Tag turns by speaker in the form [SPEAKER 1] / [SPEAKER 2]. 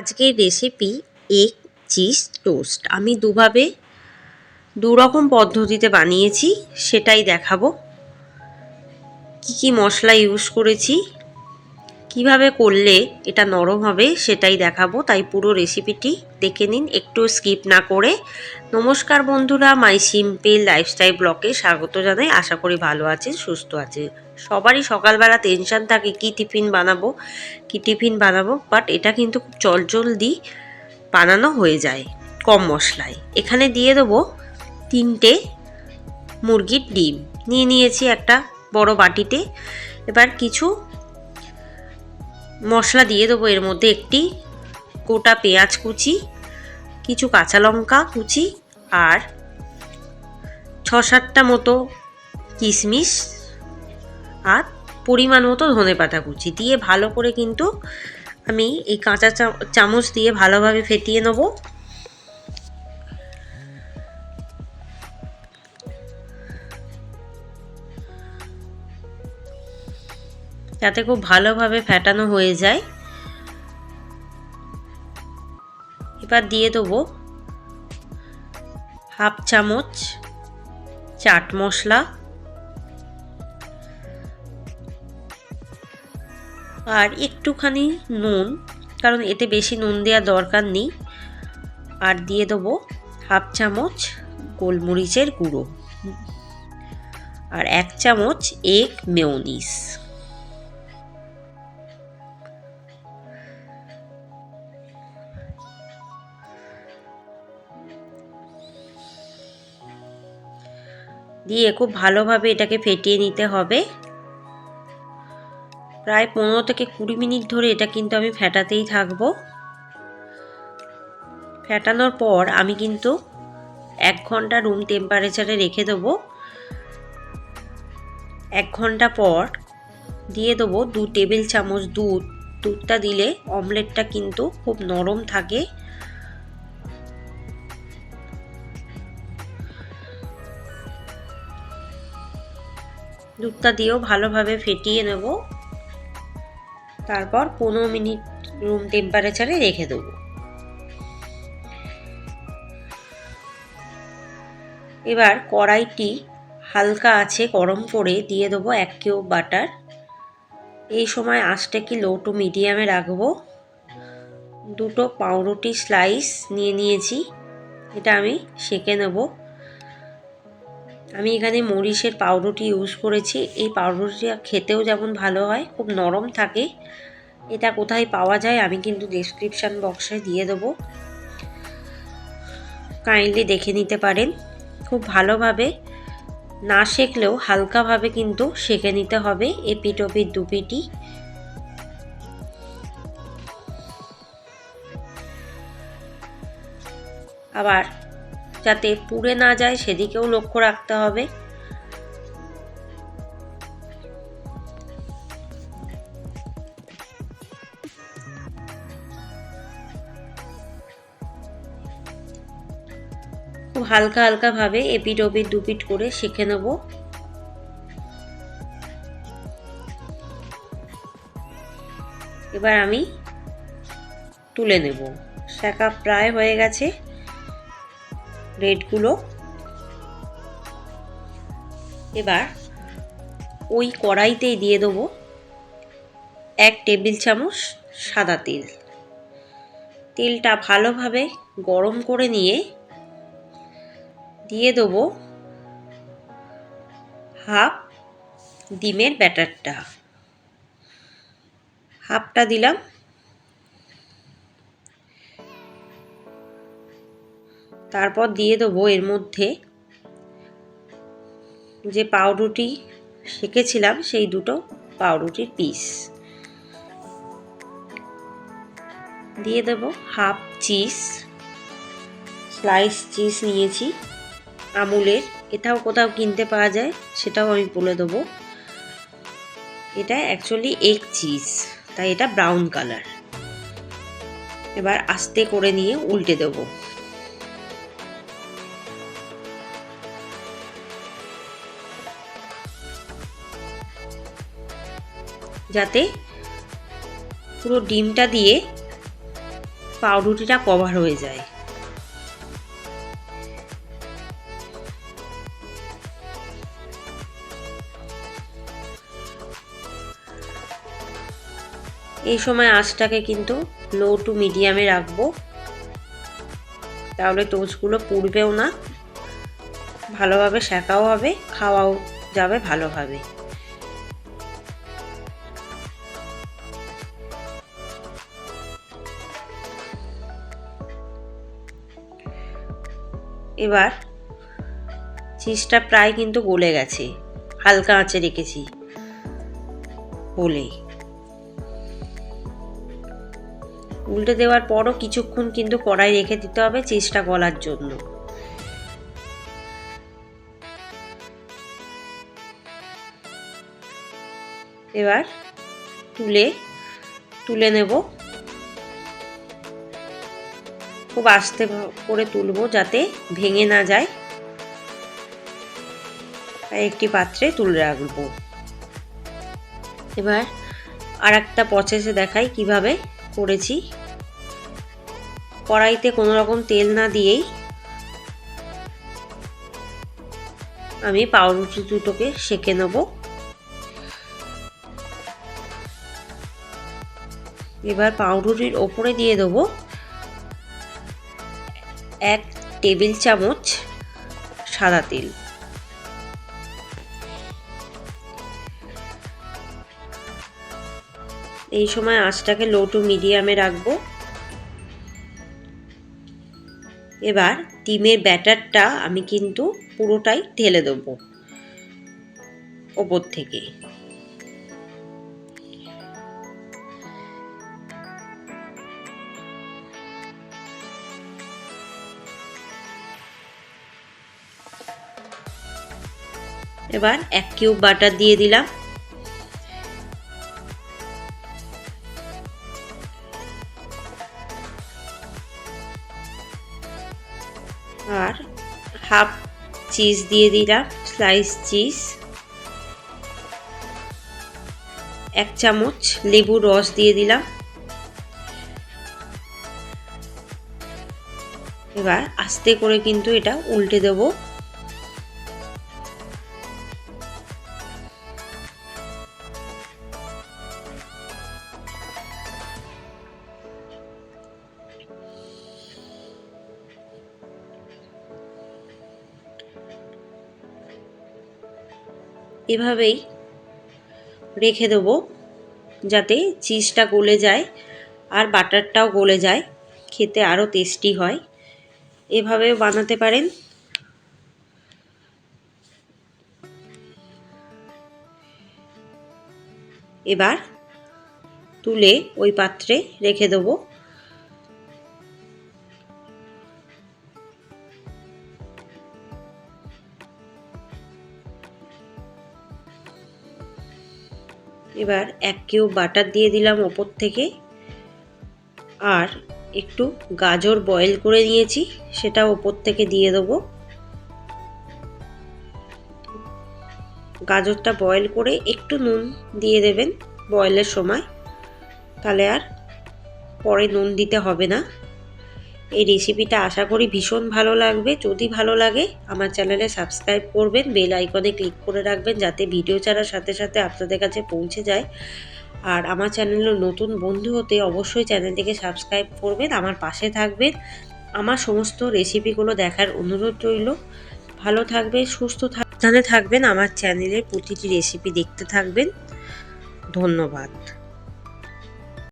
[SPEAKER 1] আজকের recipe egg cheese toast আমি দুভাবে দু রকম পদ্ধতিতে বানিয়েছি, সেটাই দেখাবো। কি কি মশলা ইউজ করেছি কীভাবে করলে এটা নরম হবে সেটাই দেখাবো, তাই পুরো রেসিপিটি দেখে নিন, একটু স্কিপ না করে। নমস্কার বন্ধুরা মাই সিম্পল লাইফস্টাইল ব্লকে স্বাগত জানাই, আশা করি ভালো আছেন, সুস্থ আছে সবারই সকালবেলা টেনশন থাকে, কি টিফিন বানাবো, কি টিফিন বানাবো বাট এটা কিন্তু খুব জলদি বানানো হয়ে যায়, কম মশলায়। এখানে দিয়ে দেবো তিনটে মুরগির ডিম। নিয়ে নিয়েছি একটা বড় বাটিতে। এবার কিছু মশলা দিয়ে দেবো। এর মধ্যে একটি গোটা পেঁয়াজ কুচি, কিছু কাঁচা লঙ্কা কুচি আর ছ সাতটা মতো কিশমিশ আর পরিমাণ মতো ধনে পাতা কুচি। দিয়ে ভালো করে কিন্তু আমি এই কাঁচা চামচ দিয়ে ভালোভাবে ফেটিয়ে নেব। যাতে খুব ভালোভাবে ফেটানো হয়ে যায়। এবার দিয়ে দেবো হাফ চামচ চাট মশলা। আর একটুখানি নুন, কারণ এতে বেশি নুন দেওয়ার দরকার নেই। আর দিয়ে দেবো হাফ চামচ গোলমরিচের গুঁড়ো। আর এক চামচ এগ মেয়নিস দিয়ে খুব ভালোভাবে এটাকে ফেটিয়ে নিতে হবে। প্রায় পনেরো থেকে কুড়ি মিনিট ধরে এটা কিন্তু আমি ফেটাতেই থাকব। ফেটানোর পর আমি কিন্তু এক ঘণ্টা রুম টেম্পারেচারে রেখে দেবো। এক ঘণ্টা পর দিয়ে দেবো দু টেবিল চামচ দুধ। দুধটা দিলে অমলেটটা কিন্তু খুব নরম থাকে। দুধটা দিয়েও ভালোভাবে ফেটিয়ে নেব। তারপর পনেরো মিনিট রুম টেম্পারেচারে রেখে দেবো। এবার কড়াইটি হালকা আছে গরম করে দিয়ে দেবো এক কিউব বাটার। এই সময় আঁচটা কি লো টু মিডিয়ামে রাখব? দুটো পাউরুটি স্লাইস নিয়ে নিয়েছি। এটা আমি সেঁকে নেব। আমি এখানে মরিচের পাউরুটি ইউজ করেছি। এই পাউরুটিটা খেতেও যেমন ভালো হয়, খুব নরম থাকে। এটা কোথায় পাওয়া যায় আমি কিন্তু ডিসক্রিপশান বক্সে দিয়ে দেবো। কাইন্ডলি দেখে নিতে পারেন। খুব ভালোভাবে না শেখলেও হালকাভাবে কিন্তু সেঁকে নিতে হবে এপিট ওপিট দুপিটি আবার যাতে পুড়ে না যায় সেদিকেও লক্ষ্য রাখতে হবে। খুব হালকা হালকাভাবে এপিট ওপিট দুপিট করে শিখে নেব। এবার আমি তুলে নেব। শেখা প্রায় হয়ে গেছে। ব্রেডগুলো এবার ওই কড়াইতেই দিয়ে দেবো এক টেবিল চামচ সাদা তেল। তেলটা ভালোভাবে গরম করে নিয়ে দিয়ে দেবো হাফ ডিমের ব্যাটারটা। হাফটা দিলাম তারপর দিয়ে দেবো এর মধ্যে যে পাউরুটি শেখেছিলাম সেই দুটো পাউরুটির পিস দিয়ে দেবো হাফ চিজ স্লাইস চিজ নিয়েছি আমুলের। এটাও কোথাও কিনতে পাওয়া যায়, সেটাও আমি বলে দেবো। এটা অ্যাকচুয়ালি এগ চিজ তাই এটা ব্রাউন কালার এবার আস্তে করে নিয়ে উল্টে দেবো। যাতে পুরো ডিমটা দিয়ে পাউরুটিটা কভার হয়ে যায়। এই সময় আঁচটাকে কিন্তু লো টু মিডিয়ামে রাখব। তাহলে টোস্টগুলো পুড়বেও না, ভালোভাবে শেখাও হবে, খাওয়াও যাবে ভালোভাবে। এবার চিজটা প্রায় কিন্তু গলে গেছে। হালকা আঁচে রেখেছি বলে উল্টে দেওয়ার পরও কিছুক্ষণ কিন্তু কড়াই রেখে দিতে হবে চিজটা গলার জন্য। এবার তুলে তুলে নেব। খুব আস্তে করে তুলবো যাতে ভেঙে না যায়। তাই একটি পাত্রে তুলে রাখব। এবার আর একটা প্রসেসে দেখাই কীভাবে করেছি। কড়াইতে কোনো রকম তেল না দিয়েই আমি পাউরুটি দুটোকে সেঁকে নেব। এবার পাউরুটির ওপরে দিয়ে দেবো এক টেবিল চামচ সাদা তেল। এই সময় আঁচটাকে লো টু মিডিয়ামে রাখব। এবার ডিমের ব্যাটারটা আমি কিন্তু পুরোটাই ঢেলে দেবো। ওপর থেকে। এবার এক কিউব বাটার দিয়ে দিলাম। আর হাফ চিজ দিয়ে দিলাম, স্লাইস চিজ। এক চামচ লেবুর রস দিয়ে দিলাম। এবার আস্তে করে কিন্তু এটা উল্টে দেবো। এভাবেই রেখে দেবো যাতে চিজটা গলে যায় আর বাটারটাও গলে যায়, খেতে আরও টেস্টি হয়। এভাবেও বানাতে পারেন। এবার তুলে ওই পাত্রে রেখে দেবো। এবার এক কিউ বাটার দিয়ে দিলাম ওপর থেকে। আর একটু গাজর বয়েল করে নিয়েছি, সেটা ওপর থেকে দিয়ে দেবো। গাজরটা বয়েল করে একটু নুন দিয়ে দেবেন বয়েলের সময়। তাহলে আর পরে নুন দিতে হবে না। এই রেসিপিটা আশা করি ভীষণ ভালো লাগবে। যদি ভালো লাগে, আমার চ্যানেলে সাবস্ক্রাইব করবেন বেল আইকনে ক্লিক করে রাখবেন যাতে ভিডিও ছাড়ার সাথে সাথে আপনাদের কাছে পৌঁছে যায়। আর আমার চ্যানেলের নতুন বন্ধু হতে অবশ্যই চ্যানেলটিকে সাবস্ক্রাইব করবেন, আমার পাশে থাকবেন। আমার সমস্ত রেসিপিগুলো দেখার অনুরোধ রইল। ভালো থাকবে সুস্থ সাবধানে থাকবেন, আমার চ্যানেলের প্রতিটি রেসিপি দেখতে থাকবেন। ধন্যবাদ।